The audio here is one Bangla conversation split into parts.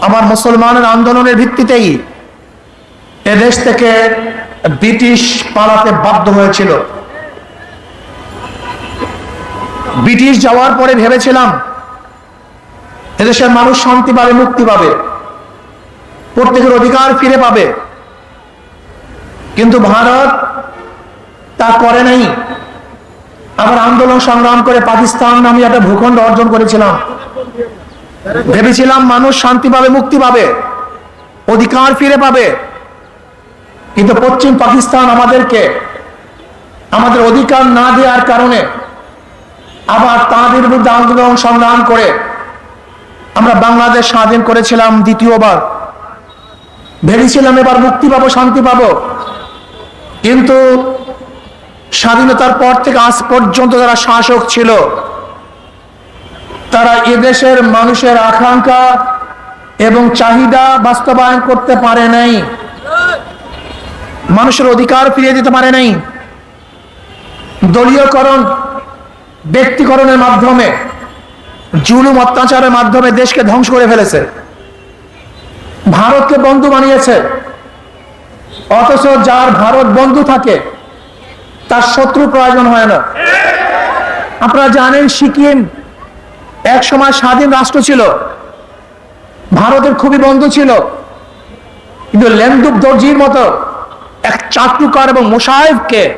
আমার মুসলমানের আন্দোলনের ভিত্তিতেই এদেশ থেকে ব্রিটিশ পালাতে বাধ্য হয়েছিল। ব্রিটিশ যাওয়ার পরে ভেবেছিলাম, এদেশের মানুষ শান্তি পাবে, মুক্তি পাবে, প্রত্যেকের অধিকার ফিরে পাবে। কিন্তু ভারত তা করে নাই। আবার আন্দোলন সংগ্রাম করে পাকিস্তান নামে একটা ভূখণ্ড অর্জন করেছিলাম। ভেবেছিলাম মানুষ শান্তি পাবে, মুক্তি পাবে, অধিকার ফিরে পাবে। কিন্তু পশ্চিম পাকিস্তান আমাদেরকে আমাদের অধিকার না দেওয়ার কারণে আবার তাদের বিরুদ্ধে আন্দোলন সংগ্রাম করে আমরা বাংলাদেশ স্বাধীন করেছিলাম দ্বিতীয়বার। ভেবেছিলাম এবার মুক্তি পাবো, শান্তি পাবো। কিন্তু স্বাধীনতার পর থেকে আজ পর্যন্ত যারা শাসক ছিল তারা এদেশের মানুষের আকাঙ্ক্ষা এবং চাহিদা বাস্তবায়ন করতে পারে নাই। মানুষের অধিকার ফিরিয়ে দিতে পারে নাই। দলীয়করণ, ব্যক্তিকরণের মাধ্যমে, জুলুম অত্যাচারের মাধ্যমে দেশকে ধ্বংস করে ফেলেছে। ভারতকে বন্ধু বানিয়েছে। অথচ যার ভারত বন্ধু থাকে, তার শত্রু প্রয়োজন হয় না। আপনারা জানেন সিকিম এক সময় স্বাধীন রাষ্ট্র ছিল। ভারতের খুবই বন্ধু ছিল। কিন্তু লেন্দুক দর্জির মতো এক চাটুকার এবং মোসাহেবকে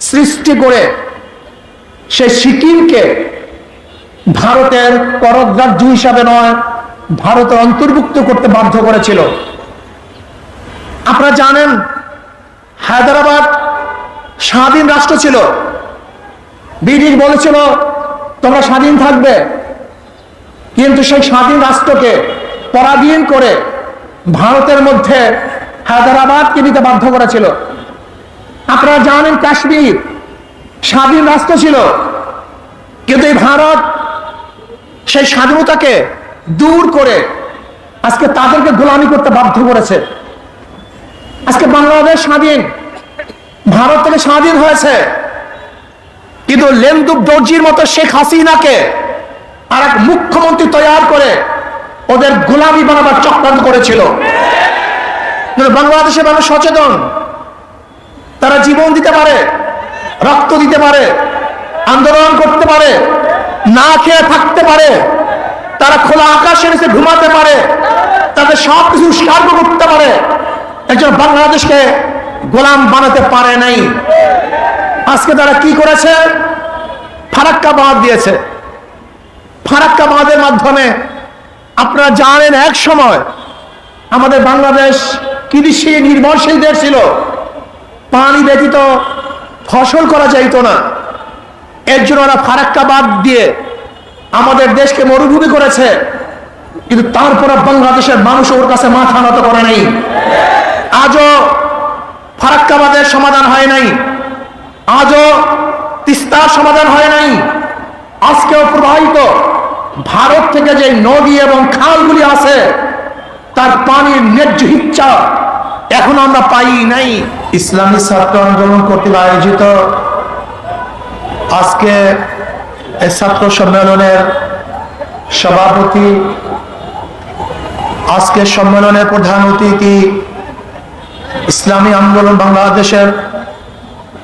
সৃষ্টি করে সে সিকিমকে ভারতের পরগ্রাহ্য হিসাবে নয়, ভারতের অন্তর্ভুক্ত করতে বাধ্য করেছিল। আপনারা জানেন, হায়দ্রাবাদ স্বাধীন রাষ্ট্র ছিল। ব্রিটিশ বলেছিল তোমরা স্বাধীন থাকবে। কিন্তু সেই স্বাধীন রাষ্ট্রকে পরাধীন করে ভারতের মধ্যে হায়দ্রাবাদকে নিতে বাধ্য করেছিল। আপনারা জানেন কাশ্মীর স্বাধীন রাষ্ট্র ছিল। কিন্তু এই ভারত সেই স্বাধীনতাকে দূর করে আজকে তাদেরকে গোলামি করতে বাধ্য করেছে। আজকে বাংলাদেশ স্বাধীন, ভারত থেকে স্বাধীন হয়েছে। কিন্তু লেন্দুক দর্জির মতো শেখ হাসিনাকে আর এক মুখ্যমন্ত্রী তৈরি করে ওদের গোলামি বানাবার চক্রান্ত করেছিল। বাংলাদেশের মানুষ সচেতন, তারা জীবন দিতে পারে, রক্ত দিতে পারে, আন্দোলন করতে পারে, না খেয়ে থাকতে পারে, তারা খোলা আকাশের নিচে ঘুমাতে পারে, তাদের সব কিছু উৎসর্গ করতে পারে, একজন বাংলাদেশকে গোলাম বানাতে পারে নাই। আজকে তারা কি করেছে? ফারাক্কা বাঁধ দিয়েছে। ফারাক্কা বাঁধের মাধ্যমে আপনারা জানেন এক সময় আমাদের বাংলাদেশ কৃষি নির্ভরশীল দেশ ছিল। পানি ব্যতীত ফসল করা যাইত না। এর জন্য ওরা ফারাক্কা বাদ দিয়ে আমাদের দেশকে মরুভূমি করেছে। কিন্তু তারপর বাংলাদেশের মানুষ ওর কাছে মাথা নত করে নাই। আজও ফারাক্কাবাদের সমাধান হয় নাই। আজও তিস্তার সমাধান হয় নাই। আজকেও প্রবাহিত ভারত থেকে যে নদী এবং খালগুলি আছে, তার পানির ন্যায্য ইচ্ছা এখন আমরা পাই নাই। ইসলামী ছাত্র আন্দোলন কর্তৃক আয়োজিত আজকে ছাত্র সম্মেলনের সভাপতি আজকে সম্মেলনের প্রধান অতিথি ইসলামী আন্দোলন বাংলাদেশের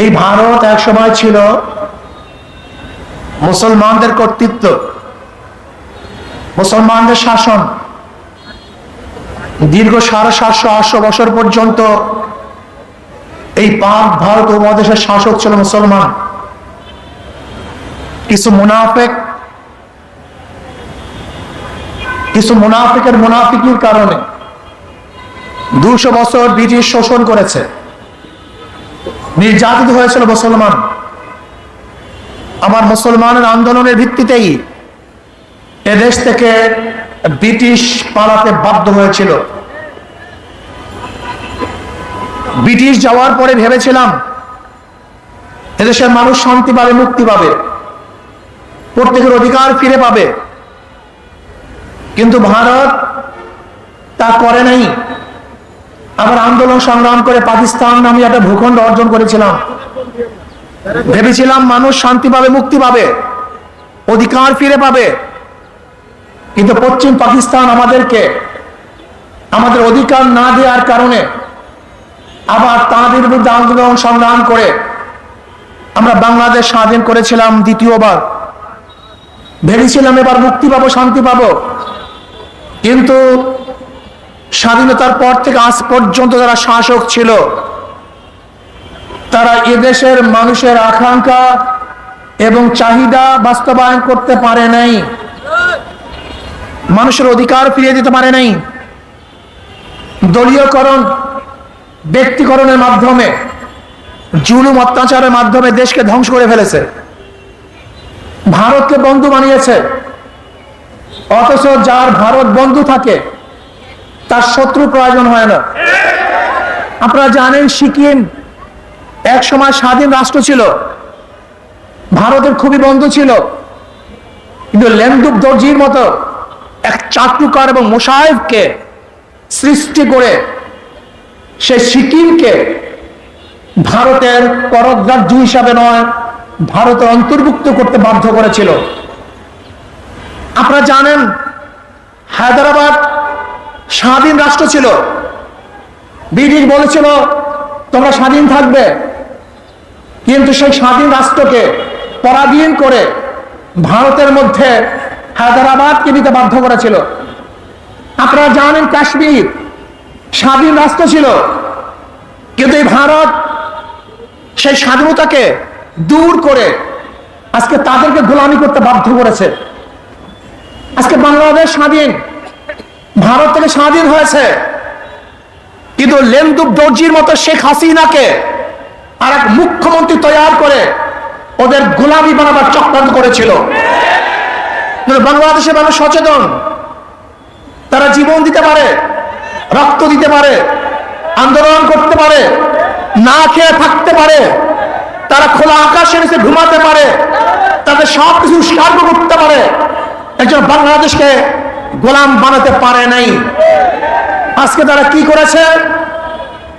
এই ভারত এক সময় ছিল মুসলমানদের কর্তৃত্ব, মুসলমানদের শাসন। দীর্ঘ সাড়ে সাতশো, আটশো বছর পর্যন্ত এই পাক ভারত উপমহাদেশের শাসক ছিল মুসলমান। কিছু মুনাফেক, কিছু মুনাফিকের মুনাফিকির কারণে দুশো বছর ব্রিটিশ শোষণ করেছে। নির্যাতিত হয়েছিল মুসলমান। আমার মুসলমানের আন্দোলনের ভিত্তিতেই এদেশ থেকে ব্রিটিশ পালাতে বাধ্য হয়েছিল। ব্রিটিশ যাওয়ার পরে ভেবেছিলাম, এদেশের মানুষ শান্তি পাবে, মুক্তি পাবে, প্রত্যেকের অধিকার ফিরে পাবে। কিন্তু ভারত তা করে নাই। আবার আন্দোলন সংগ্রাম করে পাকিস্তান নামে একটা ভূখণ্ড অর্জন করেছিলাম। ভেবেছিলাম মানুষ শান্তি পাবে, মুক্তি পাবে, অধিকার ফিরে পাবে। কিন্তু পশ্চিম পাকিস্তান আমাদেরকে, আমাদের অধিকার না দেওয়ার কারণে আবার তাদের বিরুদ্ধে আন্দোলন সংগ্রাম করে আমরা বাংলাদেশ স্বাধীন করেছিলাম দ্বিতীয়বার। ভেবেছিলাম এবার মুক্তি পাবো, শান্তি পাবো। কিন্তু স্বাধীনতার পর থেকে আজ পর্যন্ত যারা শাসক ছিল, তারা এদেশের মানুষের আকাঙ্ক্ষা এবং চাহিদা বাস্তবায়ন করতে পারে নাই। মানুষের অধিকার ফিরিয়ে দিতে পারে নাই। দলীয়করণ, ব্যক্তিকরণের মাধ্যমে, জুলুম অত্যাচারের মাধ্যমে দেশকে ধ্বংস করে ফেলেছে। ভারতকে বন্ধু বানিয়েছে। অথচ যার ভারত বন্ধু থাকে তার শত্রু প্রয়োজন হয় না। আপনারা জানেন সিকিম এক সময় স্বাধীন রাষ্ট্র ছিল। ভারতের খুবই বন্ধু ছিল। কিন্তু লেন্দুক দর্জির মতো এক চাটুকার এবং মোসাহেবকে সৃষ্টি করে সে সিকিমকে ভারতের পরগ্রাহ্য হিসাবে নয়, ভারতের অন্তর্ভুক্ত করতে বাধ্য করেছিল। আপনারা জানেন হায়দ্রাবাদ স্বাধীন রাষ্ট্র ছিল। ব্রিটিশ বলেছিল, তোমরা স্বাধীন থাকবে। কিন্তু সেই স্বাধীন রাষ্ট্রকে পরাধীন করে ভারতের মধ্যে হায়দ্রাবাদকে নিতে বাধ্য করেছিল। আপনারা জানেন, কাশ্মীর স্বাধীন রাষ্ট্র ছিল। কিন্তু এই ভারত সেই স্বাধীনতাকে দূর করে আজকে তাদেরকে গোলামি করতে বাধ্য করেছে। আজকে বাংলাদেশ স্বাধীন। ভারত থেকে স্বাধীন হয়েছে। কিন্তু লেন্দুক দর্জির মতো শেখ হাসিনাকে আর এক মুখ্যমন্ত্রী তৈরি করে ওদের গোলামি বানাবার চক্রান্ত করেছিল। বাংলাদেশের মানুষ সচেতন, তারা জীবন দিতে পারে, রক্ত দিতে পারে, আন্দোলন করতে পারে, না খেয়ে থাকতে পারে, তারা খোলা আকাশের নিচে ঘুমাতে পারে, তাদের সব কিছু করতে পারে। একজন বাংলাদেশকে গোলাম বানাতে পারে নাই। আজকে তারা কি করেছে?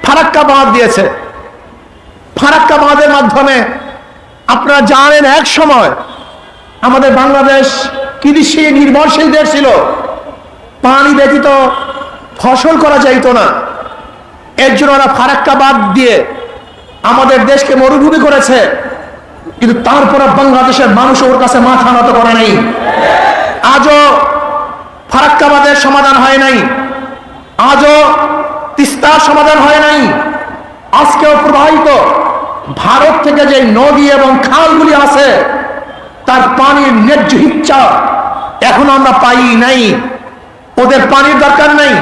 ফারাক্কা বাঁধ দিয়েছে। ফারাক্কা বাঁধের মাধ্যমে আপনারা জানেন, এক সময় আমাদের বাংলাদেশ কৃষি নির্ভরশীল দেশ ছিল। পানি ব্যতীত ফসল করা যাইত না। এর জন্য ওরা ফারাক্কা বাদ দিয়ে আমাদের দেশকে মরুভূমি করেছে। কিন্তু তারপর বাংলাদেশের মানুষ ওর কাছে মাথা নত করে নাই। আজও ফারাক্কাবাদের সমাধান হয় নাই। আজও তিস্তার সমাধান হয় নাই। আজকেও প্রবাহিত ভারত থেকে যে নদী এবং খালগুলি আছে, তার পানির ন্যায্য ইচ্ছা এখন আমরা পাই নাই। ওদের পানির দরকার নাই।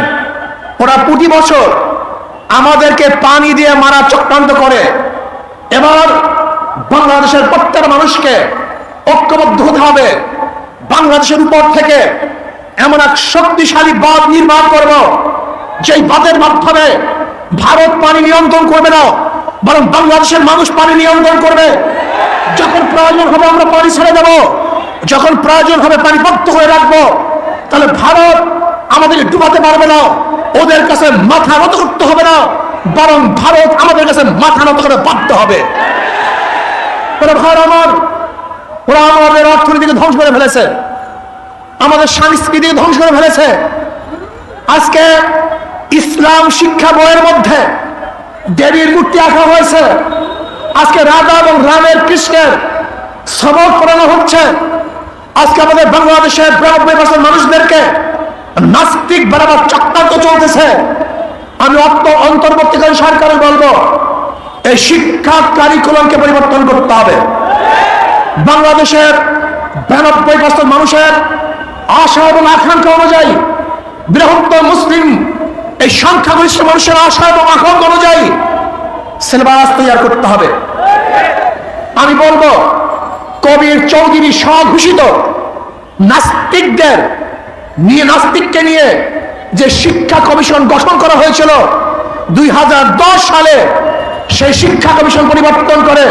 ওরা প্রতি বছর আমাদেরকে পানি দিয়ে মারা চক্রান্ত করে। এবার বাংলাদেশের প্রত্যেক মানুষকে ঐক্যবদ্ধ হতে হবে। বাংলাদেশের উপর থেকে এমন এক শক্তিশালী বাঁধ নির্মাণ করব, যেই বাঁধের মাধ্যমে ভারত পানি নিয়ন্ত্রণ করবে না, বরং বাংলাদেশের মানুষ পানি নিয়ন্ত্রণ করবে। যখন প্রয়োজন হবে আমরা পানি ছেড়ে দেব, যখন প্রয়োজন হবে পানি হয়ে রাখব, তাহলে ভারত আমাদেরকে ডুবাতে পারবে না, ওদের কাছে মাথা নত করতে হবে না, বরং ভারত আমাদের কাছে মাথা নত করে বাধ্য হবে। ওরা আমার ওরা আমাদের অর্থনীতিকে ধ্বংস করে ফেলেছে। আমাদের সংস্কৃতিকে ধ্বংস করে ফেলেছে। আজকে ইসলাম শিক্ষা বইয়ের মধ্যে দেবীর মূর্তি আঁকা হয়েছে। আজকে রাধা এবং রামের কৃষ্ণের সবক পড়ানো হচ্ছে। আজকে আমাদের বাংলাদেশের বিরানব্বই পার্সেন্ট মানুষদেরকে নাস্তিক বানাবার চক্রান্ত চলতেছে। আমি অর্থ অন্তর্বর্তীকালীন সরকারে বলব, এই শিক্ষা কারিকুলামকে পরিবর্তন করতে হবে। বাংলাদেশের বিরানব্বই পার্সেন্ট মানুষের আশা এবং আকাঙ্ক্ষা অনুযায়ী বৃহত্তর মুসলিম এই সংখ্যাগরিষ্ঠ মানুষের আশা এবং আকাঙ্ক্ষা অনুযায়ী সিলেবাস তৈরি করতে হবে। আমি বলব, কবির চৌধুরী স্বঘোষিত নাস্তিকদের নিয়ে, নাস্তিককে নিয়ে যে শিক্ষা কমিশন গঠন করা হয়েছিল দুই হাজার দশ সালে, সেই শিক্ষা কমিশন পরিবর্তন করে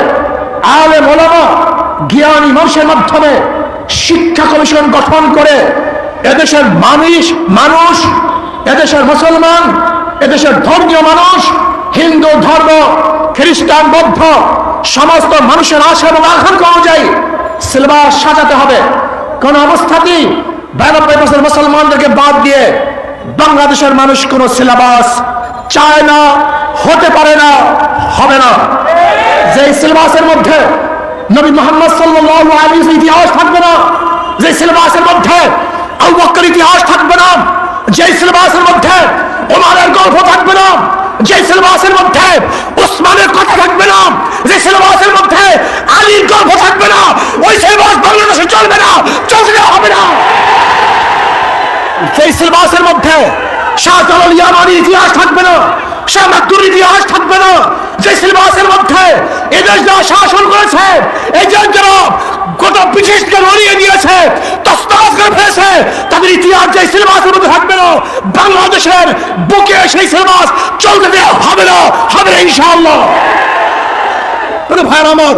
আলে মোলামা জ্ঞানী মানুষের মাধ্যমে শিক্ষা কমিশন গঠন করে এদেশের মানুষ মানুষ, এদেশের মুসলমান, এদেশের ধর্মীয় মানুষ, হিন্দু, ধর্ম, খ্রিস্টান, বৌদ্ধ, সমস্ত মানুষের আশা এবং আকাঙ্ক্ষা অনুযায়ী সিলেবাস সাজাতে হবে। কোন অবস্থাতেই বিরানব্বই বছর মুসলমানদেরকে বাদ দিয়ে বাংলাদেশের মানুষ কোন সিলেবাস চায় না, হতে পারে না, হবে না। যে সিলেবাসের মধ্যে নবী মোহাম্মদ আলাইহি ওয়াসাল্লাম ইতিহাস থাকবে না, যে সিলেবাসের মধ্যে আবু বকর ইতিহাস থাকবে না যে সিলেবাসের মধ্যে ওমরের গল্প থাকবে না যে সিলেবাসের মধ্যে ওসমানের কথা থাকবে না, যে সিলেবাসের মধ্যে আলীর গল্প থাকবে না, ওই সিলেবাস বাংলাদেশে চলবে না, চলতে হবে না। সেই সিলেবাসের মধ্যে শাহজালাল ইয়ামানির ইতিহাস থাকবে না, শাহ মাকদুর ইতিহাস থাকবে না যে সিলেবাসের মধ্যে এদেশ যারা শাসন করেছে, এই যে যারা গোটা ব্রিটিশকে লড়িয়ে দিয়েছে, তসতাস করে ফেলেছে, তাদের ইতিহাস যে সিলেবাসের মধ্যে থাকবে না, বাংলাদেশের বুকে সেই সিলেবাস চলতে দেওয়া হবে না, হবে ইনশাআল্লাহ। ভাইয়ের আমার,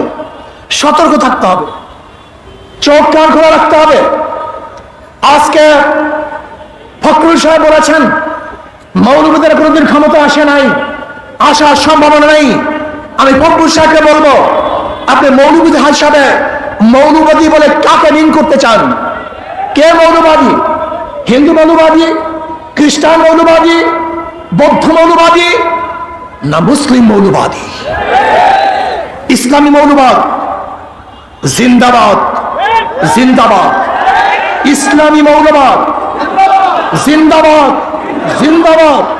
সতর্ক থাকতে হবে, চোখ কান খোলা রাখতে হবে। আজকে ফখরুল সাহেব বলেছেন মৌলবাদের কোনোদিন ক্ষমতা আসে নাই। আসার সম্ভাবনা নেই। আমি ফখরুল সাহেবকে বলব, আপনি মৌলবাদী হিসাবে মৌলবাদী বলে কাকে মিন করতে চান? কে মৌলবাদী হিন্দু মৌলবাদী খ্রিস্টান মৌলবাদী বৌদ্ধ মৌলবাদী না মুসলিম মৌলবাদী ইসলামী মৌলবাদ? জিন্দাবাদ। জিন্দাবাদ। ইসলামী মৌলবাদ? জিন্দাবাদ। জিন্দাবাদ।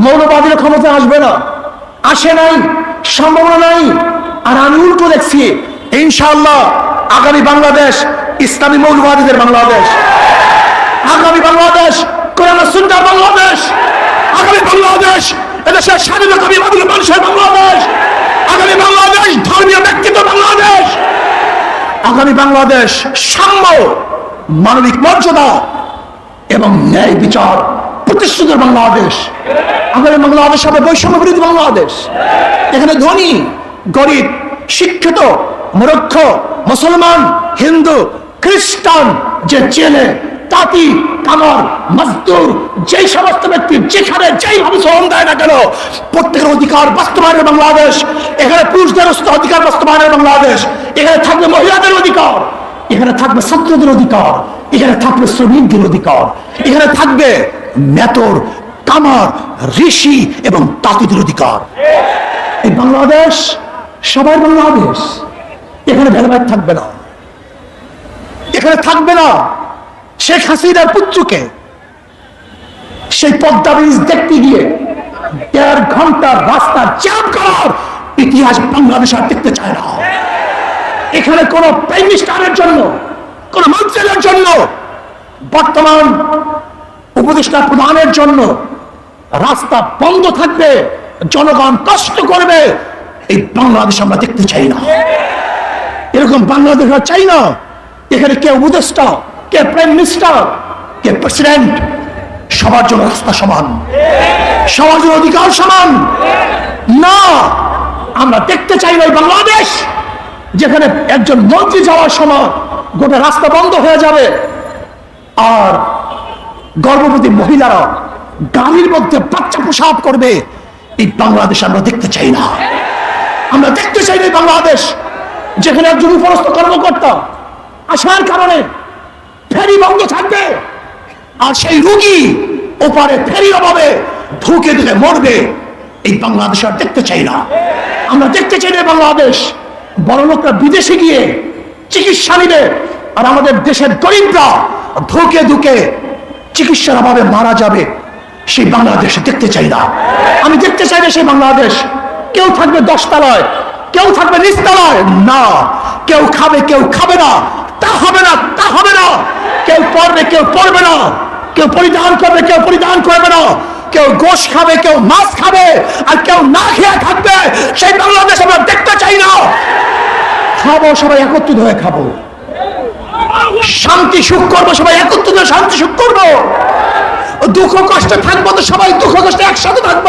মৌলবাদীর ক্ষমতা আসবে না। আসে নাই, সম্ভাবনা নাই। আর আমি উল্টো দেখছি, ইনশাআল্লাহ আগামী বাংলাদেশ, ইসলামী মৌলবাদীদের বাংলাদেশ। আগামী বাংলাদেশ সুন্দর বাংলাদেশ। আগামী বাংলাদেশ, এদেশের স্বাধীনতা বিবাদী মানুষের বাংলাদেশ। আগামী বাংলাদেশ, ধর্মীয় ব্যক্তিত্ব বাংলাদেশ। আগামী বাংলাদেশ, সাম্য, মানবিক মর্যাদা এবং ন্যায় বিচার প্রতিষ্ঠিত বাংলাদেশ। আগামী বাংলাদেশ হবে বৈষম্য বিরোধী বাংলাদেশ। এখানে ধনী, গরিব, শিক্ষিত, মূর্খ, মুসলমান, হিন্দু, খ্রিস্টান যে জেলে তাঁতি, কামার, মজদুর, যেই সমস্ত ব্যক্তি যেখানে যেই ভাবে শ্রম দেয় না কেন, প্রত্যেকের অধিকার বাস্তবায়নের বাংলাদেশ। এখানে পুরুষদের অধিকার বাস্তবায়নের বাংলাদেশ। এখানে থাকবে মহিলাদের অধিকার। এখানে থাকবে ছাত্রদের অধিকার। এখানে থাকবে শ্রমিকদের অধিকার। এখানে থাকবে মেতর কামার ঋষি এবং তাঁতিদের অধিকার। এই বাংলাদেশ, সবাই বাংলাদেশ। এখানে ভেদাভেদ থাকবে না। এখানে থাকবে না শেখ হাসিনার পুত্রকে। সেই পদ্মা ব্রিজ দেখতে গিয়ে দেড় ঘণ্টার রাস্তা জ্যাম করার ইতিহাস বাংলাদেশ আর দেখতে চায় না। এখানে কোন প্রাইম মিনিস্টারের জন্য, কোন মন্ত্রীদের জন্য বর্তমান উপদেষ্টা প্রদানের জন্য রাস্তা বন্ধ থাকবে, জনগণ কষ্ট করবে। এই বাংলাদেশ আমরা দেখতে চাই না। এরকম বাংলাদেশ আমরা চাই না। এখানে কে উপদেষ্টা, কে প্রাইম মিনিস্টার কে প্রেসিডেন্ট সবার জন্য রাস্তা সমান। সবার জন্য অধিকার সমান। না, আমরা দেখতে চাই না বাংলাদেশ, যেখানে একজন মন্ত্রী যাওয়ার সময় গোটা রাস্তা বন্ধ হয়ে যাবে। আর গর্ভবতী মহিলারা গাড়ির মধ্যে বাচ্চা প্রসাব করবে, এই বাংলাদেশ আমরা দেখতে চাই না। আমরা দেখতে চাই না বাংলাদেশ, যেখানে একজন উপরস্থ কর্মকর্তা আসার কারণে ফেরি বন্ধ থাকবে, আর সেই রুগী ওপারে ফেরি অভাবে ঢুকে দিলে মরবে, এই বাংলাদেশ আর দেখতে চাই না। আমরা দেখতে চাই না বাংলাদেশ, বড় লোকরা বিদেশে গিয়ে চিকিৎসা নিবে, আর আমাদের দেশের গরিবরা ধুকে ধুকে চিকিৎসার অভাবে মারা যাবে, সেই বাংলাদেশে দেখতে চাই না। আমি দেখতে চাই না সেই বাংলাদেশ। কেউ থাকবে দশতলায়, কেউ থাকবে নিচতলায়। না, কেউ খাবে কেউ খাবে না। তা হবে না, তা হবে না। কেউ পড়বে কেউ পড়বে না। কেউ পরিধান করবে, কেউ পরিধান করবে না। কেউ গোশ খাবে, কেউ মাছ খাবে, আর কেউ না খেয়ে থাকবে, সেই বাংলাদেশ আমরা দেখতে চাই না। খাব, সবাই একত্রিত হয়ে খাব। শান্তি সুখ করব, সবাই একত্রিত শান্তি সুখ করব। দুঃখ কষ্ট থাকব তো সবাই দুঃখ কষ্ট একসাথে থাকব।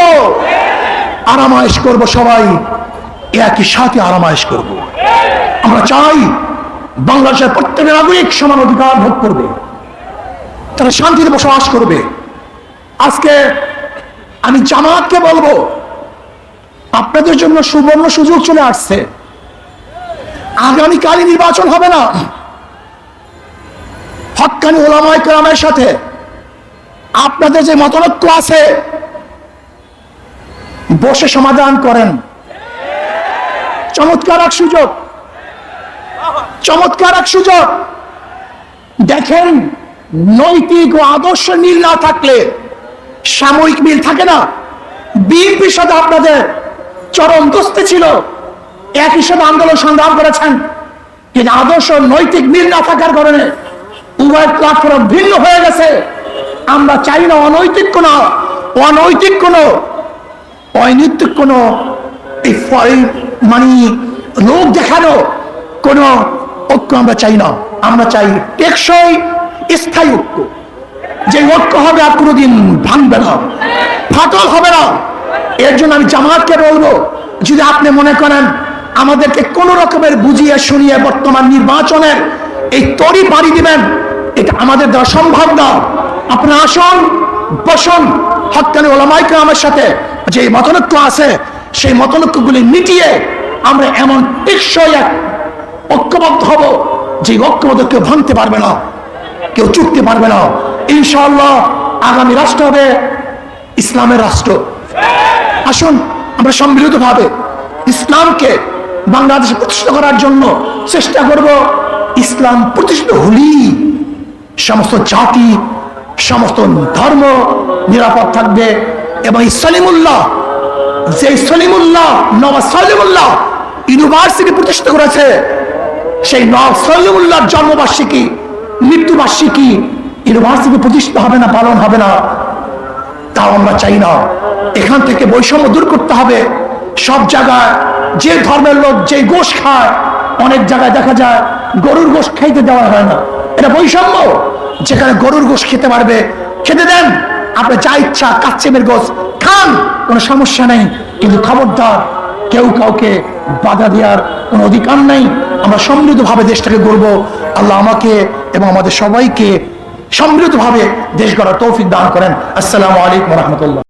আরামায়েশ করব সবাই, একই সাথে আরামায়েশ করব। আমরা চাই বাংলাদেশের প্রত্যেক নাগরিক সমান অধিকার ভোগ করবে। তারা শান্তিতে বসবাস করবে। আজকে আমি জামাতকে বলব, আপনাদের জন্য সুবর্ণ সুযোগ চলে আসছে। আগামীকালই নির্বাচন হবে না। হকানি ওলামায় কেরামের সাথে আপনাদের যে মতনৈক্য আছে, বসে সমাধান করেন। চমৎকার এক সুযোগ। চমৎকার এক সুযোগ। দেখেন, নৈতিক ও আদর্শ মিল না থাকলে সাময়িক মিল থাকে না। বিএনপির সাথে আপনাদের চরম দোস্তে ছিল। একই সাথে আন্দোলন সংগ্রাম করেছেন। কিন্তু আদর্শ নৈতিক মিল না থাকার কারণে উভয় প্ল্যাটফর্ম ভিন্ন হয়ে গেছে। আমরা চাই না অনৈতিক কোন অনৈতিক কোন অনৈতিক কোন মানে লোক দেখানো কোন ঐক্য আমরা চাই না। আমরা চাই টেকসই, স্থায়ী ঐক্য। যে ঐক্য হবে আর কোনোদিন ভাঙবে না, ফাটল হবে না। এর জন্য আমি জামাতকে বলব, যদি আপনি মনে করেন আমাদেরকে কোন রকমের বুঝিয়ে শুনিয়ে বর্তমান নির্বাচনের এই তরি পাড়ি দিবেন এটা আমাদের দ্বারা সম্ভব না। আপনি আসুন, বসুন, হকানি ওলামাইকে আমার সাথে যে মতনৈক্য আছে, সেই মতনৈক্যগুলি মিটিয়ে আমরা এমন টেকসই এক ঐক্যবদ্ধ হব যে ঐক্যবদ্ধ কেউ ভাঙতে পারবে না, কেউ চুকতে পারবে না। ইনশাআল্লাহ আগামী রাষ্ট্র হবে ইসলামের রাষ্ট্র। আসুন, আমরা সম্মিলিত ভাবে ইসলামকে বাংলাদেশে প্রতিষ্ঠিত করার জন্য চেষ্টা করব ইসলাম প্রতিষ্ঠিত হলি সমস্ত জাতি, সমস্ত ধর্ম নিরাপদ থাকবে। এবং সলিমুল্লাহ যে সলিমুল্লাহ, নবাব সলিমুল্লাহ ইউনিভার্সিটি প্রতিষ্ঠিত করেছে, সেই নবাব সলিমুল্লাহর জন্মবার্ষিকী, মৃত্যুবার্ষিকী ইউনিভার্সিটি প্রতিষ্ঠিত হবে না, পালন হবে না, তাও আমরা চাই না। এখান থেকে বৈষম্য দূর করতে হবে। সব জায়গায় যে ধর্মের লোক যে গোশ খায়, অনেক জায়গায় দেখা যায় গরুর গোশ খাইতে দেওয়া হয় না। এটা বৈষম্য। যেখানে গরুর গোশ খেতে পারবে, খেতে দেন। আপনি যা ইচ্ছা, কাচ্চেমের গোশ খান, কোনো সমস্যা নেই। কিন্তু খবরদার, কেউ কাউকে বাধা দেওয়ার কোনো অধিকার নেই। আমরা সমৃদ্ধভাবে দেশটাকে গড়ব। আল্লাহ আমাকে এবং আমাদের সবাইকে সমৃদ্ধভাবে দেশ গড়ার তৌফিক দান করেন। আসসালামু আলাইকুম রহমতুল্লাহ।